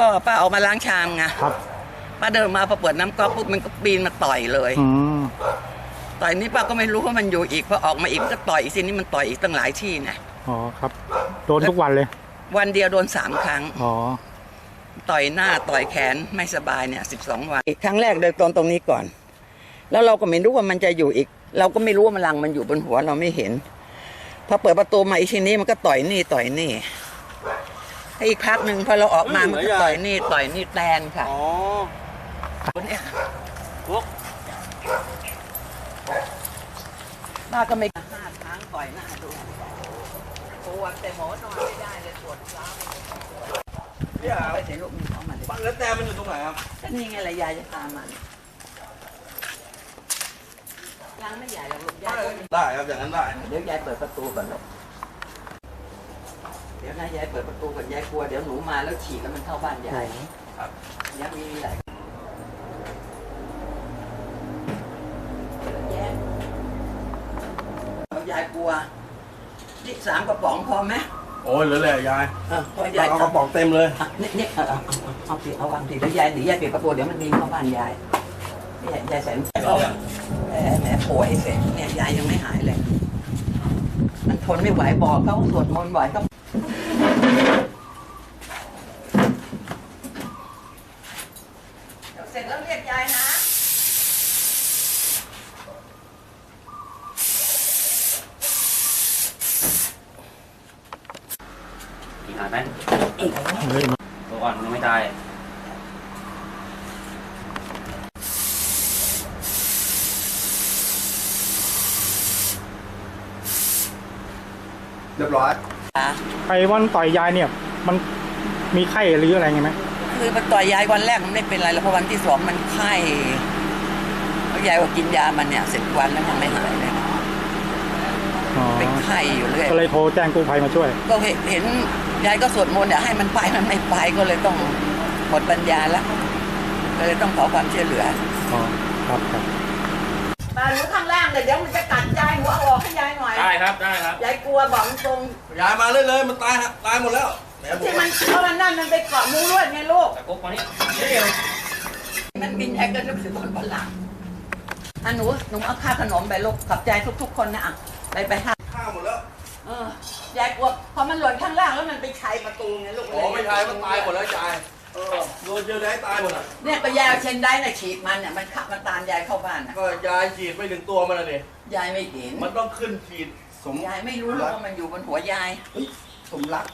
ก็ป้าออกมาล้างชามไงครับ ป้าเดินมาพอเปิดน้ำก๊อกปุ๊บมันก็ปีนมาต่อยเลย อืมต่อยนี่ป้าก็ไม่รู้ว่ามันอยู่อีกพอออกมาอีกก็ต่อยอีกสินี่มันต่อยอีกตั้งหลายที่นะอ๋อครับ โดนทุกวันเลย วันเดียวโดนสามครั้ง อ๋อ ต่อยหน้าต่อยแขนไม่สบายเนี่ยสิบสองวันอีกครั้งแรกเดินตรงตรงนี้ก่อน แล้วเราก็ไม่รู้ว่ามันจะอยู่อีก เราก็ไม่รู้ว่ามันลังมันอยู่บนหัวเราไม่เห็นพอเปิดประตูมาอีกทีนี้มันก็ต่อยนี่ต่อยนี่ให้ อีกพักหนึ่งพอเราออกมามันก็ต่อยนี่ต่อยนี่แตนค่ะอ๋อเนี่ยพวกป้าก็ไม่ห้าครั้งต่อยหน้าดูปวดแต่หมอนอนไม่ได้เลยปวดร้าวเนี่ยไปเสียลูกมันเข้ามาเลยแล้วแต่มันอยู่ตรงไหนครับก็นี่ไงละยายจะตามมันยังไม่ใหญ่หรอกลูกยายก็ได้ครับอย่างนั้นได้เดี๋ยวยายเปิดประตูก่อนลูก เดี๋ยวนะยายเปิดประตูก่อนยายกลัวเดี๋ยวหนูมาแล้วฉีกแล้วมันเข้าบ้านยายครับยังมีหลายแยะเอายายกลัวนี่สามกระป๋องพอไหมโอ้ยเหลือแหละยายเออพอยายเอากระป๋องเต็มเลยอะนี่นี่เอาเอาเอาเอาสิเอาวางสิแล้วยายหนียายปิดประตูเดี๋ยวมันมีเข้าบ้านยายยายยายใส่เอาแหมแหมป่วยเสร็จเนี่ยยายยังไม่หายเลย มันทนไม่ไหวบอกเขาสวดมนต์บ่อยก็ เสร็จแล้วเรียกยายนะอีกหน่อยไหมอีกเฮ้ยตัวอ่อนยังไม่ตายเรียบร้อยไปวันต่อยยายเนี่ย มันมีไข้หรืออะไรไงไหม คือมันต่อยยายวันแรกมันไม่เป็นไรแล้วพอวันที่สองมันไข้แล้วยายก็กินยามันเนี่ยสิบวันแล้วมันไม่หายเลยอ๋อเป็นไข้อยู่เรื่อยก็เลยโทรแจ้งกู้ภัยมาช่วย ก็เห็นเห็นยายก็สวดมนต์เนี่ยให้มันไปมันไม่ไปก็เลยต้องหมดปัญญาแล้วก็เลยต้องขอความช่วยเหลือ อ๋อ ครับครับปลาหนูข้างล่างเลยเดี๋ยวมันจะกัดยายหนูเอาออกให้ยายหน่อยได้ครับได้ครับยายกลัวบอกตรง ยายมาเลยเลยมันตายฮะตายหมดแล้วแหมผม ที่มันเพราะมันนั่นมันไปเกาะมุ้งลวดไงลูกตะกุกมานี่มันบินยายก็นึกถึงคนบนหลังอะหนูหนูเอาค่าขนมไปลูกขอบใจทุก ๆ คนนะอะไปไปห้าข้าวหมดแล้วเออยายกลัวพอมันหล่นข้างล่างแล้วมันไปชัยประตูไงลูกโอ้ไม่ตายมันตายหมดแล้วยายเออโดนเจอได้ตายหมดอะเนี่ยไปยายเอาเชนได้น่ะฉีดมันเนี่ยมันขับมันตามยายเข้าบ้านน่ะก็ยายฉีดไปถึงตัวมันเลยยายไม่เห็นมันต้องขึ้นฉีดสมยายไม่รู้หรอกว่ามันอยู่บนหัวยายสมรัก